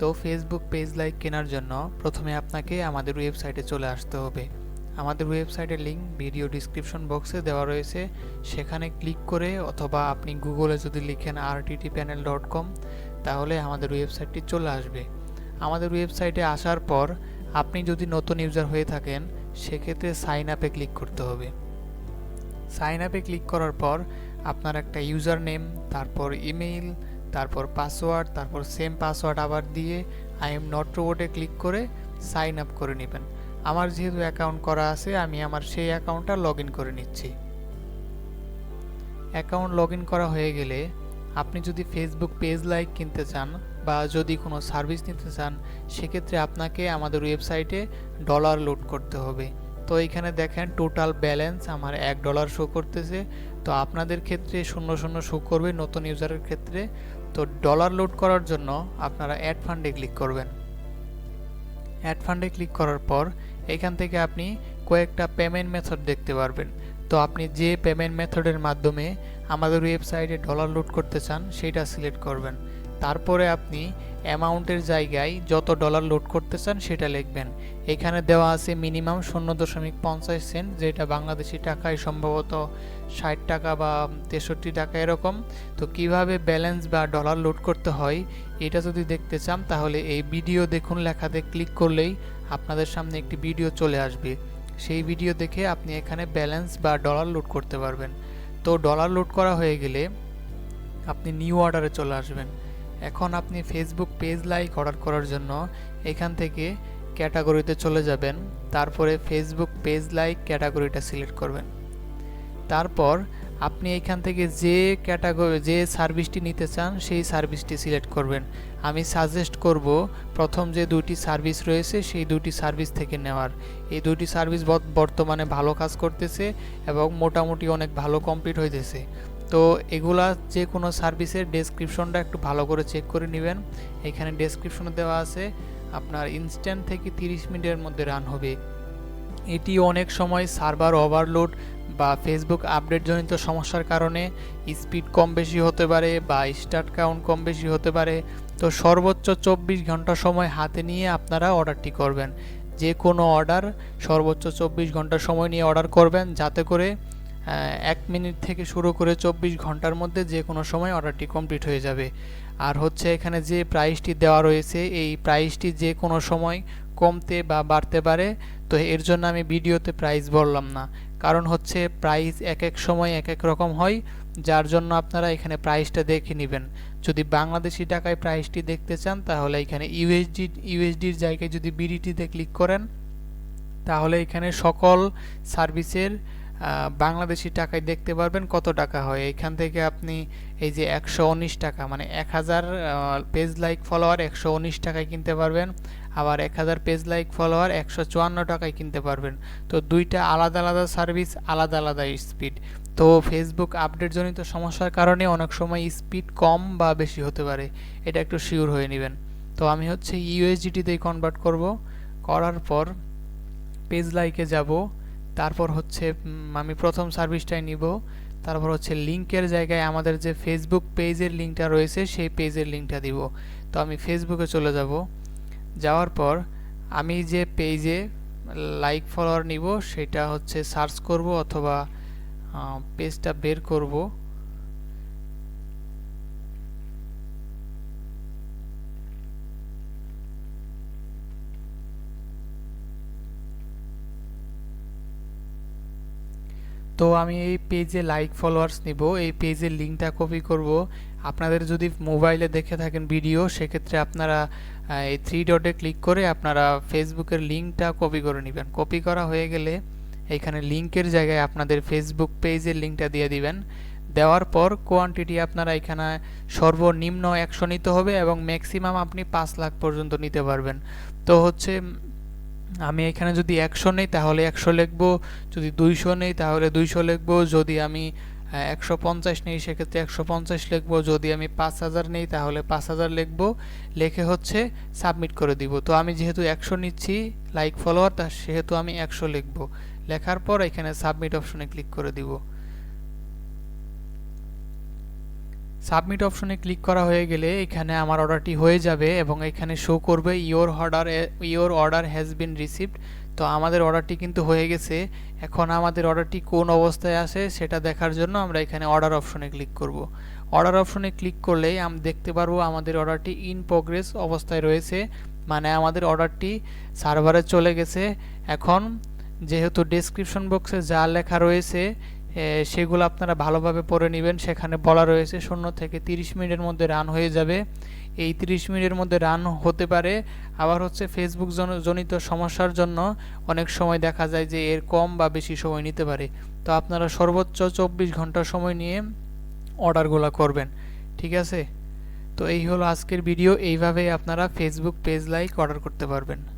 তো Facebook page like কেনার জন্য প্রথমে আপনাকে আমাদের ওয়েবসাইটে চলে আসতে হবে। আমাদের ওয়েবসাইটের লিঙ্ক ভিডিও ডিসক্রিপশন বক্সে দেওয়া রয়েছে। সেখানে ক্লিক করে অথবা আপনি গুগলে যদি লিখেন আরটিটি প্যানেল ডট কম তাহলে আমাদের ওয়েবসাইটটি চলে আসবে। আমাদের ওয়েবসাইটে আসার পর আপনি যদি নতুন ইউজার হয়ে থাকেন, সেক্ষেত্রে সাইন আপে ক্লিক করতে হবে। সাইন আপে ক্লিক করার পর আপনার একটা ইউজার নেম তারপর ইমেইল তারপর পাসওয়ার্ড তারপর সেম পাসওয়ার্ড আবার দিয়ে আই এম নট রোবটে ক্লিক করে সাইন আপ করে নেবেন। আমার যেহেতু অ্যাকাউন্ট করা আছে, আমি আমার সেই অ্যাকাউন্টটা লগ করে নিচ্ছি। অ্যাকাউন্ট লগ করা হয়ে গেলে আপনি যদি ফেসবুক পেজ লাইক কিনতে চান বা যদি কোনো সার্ভিস নিতে চান, সেক্ষেত্রে আপনাকে আমাদের ওয়েবসাইটে ডলার লোড করতে হবে। তো এখানে দেখেন টোটাল ব্যালেন্স আমার এক ডলার শো করতেছে। তো আপনাদের ক্ষেত্রে শূন্য শূন্য শো করবে নতুন ইউজারের ক্ষেত্রে। তো ডলার লোড করার জন্য আপনারা অ্যাড ফান্ডে ক্লিক করবেন। অ্যাড ফান্ডে ক্লিক করার পর এখান থেকে আপনি কয়েকটা পেমেন্ট মেথড দেখতে পারবেন। তো আপনি যে পেমেন্ট মেথডের মাধ্যমে আমাদের ওয়েবসাইটে ডলার লোড করতে চান, সেটা সিলেক্ট করবেন। তারপরে আপনি অ্যামাউন্টের জায়গায় যত ডলার লোড করতে চান সেটা লিখবেন। এখানে দেওয়া আছে মিনিমাম শূন্য দশমিক পঞ্চাশ সেন্ট, যেটা বাংলাদেশি টাকায় সম্ভবত ষাট টাকা বা তেষট্টি টাকা এরকম। তো কীভাবে ব্যালেন্স বা ডলার লোড করতে হয়, এটা যদি দেখতে চান, তাহলে এই ভিডিও দেখুন, লেখাতে ক্লিক করলেই আপনাদের সামনে একটি ভিডিও চলে আসবে। সেই ভিডিও দেখে আপনি এখানে ব্যালেন্স বা ডলার লোড করতে পারবেন। তো ডলার লোড করা হয়ে গেলে আপনি নিউ অর্ডারে চলে আসবেন। এখন আপনি ফেসবুক পেজ লাইক অর্ডার করার জন্য এখান থেকে ক্যাটাগরিতে চলে যাবেন। তারপরে ফেসবুক পেজ লাইক ক্যাটাগরিটা সিলেক্ট করবেন। তারপর আপনি এখান থেকে যে ক্যাটাগরি যে সার্ভিসটি নিতে চান, সেই সার্ভিসটি সিলেক্ট করবেন। আমি সাজেস্ট করব প্রথম যে দুটি সার্ভিস রয়েছে, সেই দুটি সার্ভিস থেকে নেওয়ার। এই দুটি সার্ভিস বর্তমানে ভালো কাজ করতেছে এবং মোটামুটি অনেক ভালো কমপ্লিট হইতেছে। তো এগুলা যে কোনো সার্ভিসের ডেসক্রিপশনটা একটু ভালো করে চেক করে নেবেন। এখানে ডেসক্রিপশনে দেওয়া আছে আপনার ইনস্ট্যান্ট থেকে 30 মিনিটের মধ্যে রান হবে। এটি অনেক সময় সার্ভার ওভারলোড বা ফেসবুক আপডেটজনিত সমস্যার কারণে স্পিড কম বেশি হতে পারে বা স্টার্ট কাউন্ট কম বেশি হতে পারে। তো সর্বোচ্চ চব্বিশ ঘণ্টা সময় হাতে নিয়ে আপনারা অর্ডারটি করবেন। যে কোনো অর্ডার সর্বোচ্চ চব্বিশ ঘণ্টা সময় নিয়ে অর্ডার করবেন যাতে করে এক মিনিট থেকে শুরু করে চব্বিশ ঘণ্টার মধ্যে যে কোনো সময় অর্ডারটি কমপ্লিট হয়ে যাবে। আর হচ্ছে এখানে যে প্রাইসটি দেওয়া রয়েছে, এই প্রাইসটি যে কোনো সময় কমতে বা বাড়তে পারে, তো এর জন্য আমি ভিডিওতে প্রাইস বললাম না। কারণ হচ্ছে প্রাইস এক এক সময় এক এক রকম হয়, যার জন্য আপনারা এখানে প্রাইসটা দেখে নেবেন। যদি বাংলাদেশি টাকায় প্রাইসটি দেখতে চান, তাহলে এখানে ইউএসডি, ইউএসডির জায়গায় যদি বিডিটিতে ক্লিক করেন, তাহলে এখানে সকল সার্ভিসের বাংলাদেশি টাকায় দেখতে পারবেন কত টাকা হয়। এখান থেকে আপনি এই যে একশো উনিশ টাকা মানে এক হাজার পেজ লাইক ফলোয়ার একশো উনিশ টাকায় কিনতে পারবেন, আবার এক হাজার পেজ লাইক ফলোয়ার একশো চুয়ান্ন টাকায় কিনতে পারবেন। তো দুইটা আলাদা আলাদা সার্ভিস আলাদা আলাদা স্পিড তো ফেসবুক আপডেটজনিত সমস্যার কারণে অনেক সময় স্পিড কম বা বেশি হতে পারে, এটা একটু শিওর হয়ে নেবেন। তো আমি হচ্ছে ইউএসডিটিতেই কনভার্ট করব, করার পর পেজ লাইকে যাব। তারপর হচ্ছে আমি প্রথম সার্ভিসটাই নিব। তারপর হচ্ছে লিঙ্কের জায়গায় আমাদের যে ফেসবুক পেজের লিঙ্কটা রয়েছে, সেই পেজের লিঙ্কটা দিব। তো আমি ফেসবুকে চলে যাব। যাওয়ার পর আমি যে পেজে লাইক ফলোয়ার নিব, সেটা হচ্ছে সার্চ করব অথবা পেজটা বের করব। তো আমি এই পেজে লাইক ফলোয়ার্স নিব। এই পেজের লিঙ্কটা কপি করব। আপনাদের যদি মোবাইলে দেখে থাকেন ভিডিও সেক্ষেত্রে আপনারা এই থ্রি ডটে ক্লিক করে আপনারা ফেসবুকের লিঙ্কটা কপি করে নেবেন। কপি করা হয়ে গেলে এখানে লিঙ্কের জায়গায় আপনাদের ফেসবুক পেজের লিঙ্কটা দিয়ে দিবেন। দেওয়ার পর কোয়ান্টিটি আপনারা এখানে সর্বনিম্ন একশো নিতে হবে এবং ম্যাক্সিমাম আপনি পাঁচ লাখ পর্যন্ত নিতে পারবেন। তো হচ্ছে আমি এখানে যদি একশো নেই, তাহলে একশো লিখব। যদি দুইশো নেই, তাহলে দুইশো লিখব। যদি আমি একশো পঞ্চাশ নেই, সেক্ষেত্রে একশো পঞ্চাশ লিখব। যদি আমি পাঁচ হাজার নেই, তাহলে পাঁচ হাজার লিখব। লেখে হচ্ছে সাবমিট করে দিব। তো আমি যেহেতু একশো নিচ্ছি লাইক ফলোয়ার তা সেহেতু আমি একশো লিখব। লেখার পর এখানে সাবমিট অপশনে ক্লিক করে দিব। সাবমিট অপশনে ক্লিক করা হয়ে গেলে এখানে আমার অর্ডারটি হয়ে যাবে এবং এখানে শো করবে your order your order has been received তো আমাদের অর্ডারটি কিন্তু হয়ে গেছে। এখন আমাদের অর্ডারটি কোন অবস্থায় আছে সেটা দেখার জন্য আমরা এখানে অর্ডার অপশনে ক্লিক করব। অর্ডার অপশনে ক্লিক করলেই আমি, দেখতে পারব আমাদের অর্ডারটি ইন প্রোগ্রেস অবস্থায় রয়েছে। মানে আমাদের অর্ডারটি সার্ভারে চলে গেছে। এখন যেহেতু ডেসক্রিপশন বক্সে যা লেখা রয়েছে সেগুলো আপনারা ভালোভাবে পড়ে নেবেন। সেখানে বলা রয়েছে, শূন্য থেকে তিরিশ মিনিটের মধ্যে রান হয়ে যাবে। এই তিরিশ মিনিটের মধ্যে রান হতে পারে। আবার হচ্ছে ফেসবুক জন- জনিত সমস্যার জন্য অনেক সময় দেখা যায় যে এর কম বা বেশি সময় নিতে পারে। তো আপনারা সর্বোচ্চ চব্বিশ ঘণ্টা সময় নিয়ে অর্ডারগুলো করবেন। ঠিক আছে? তো এই হলো আজকের ভিডিও। এইভাবেই আপনারা ফেসবুক পেজ লাইক অর্ডার করতে পারবেন।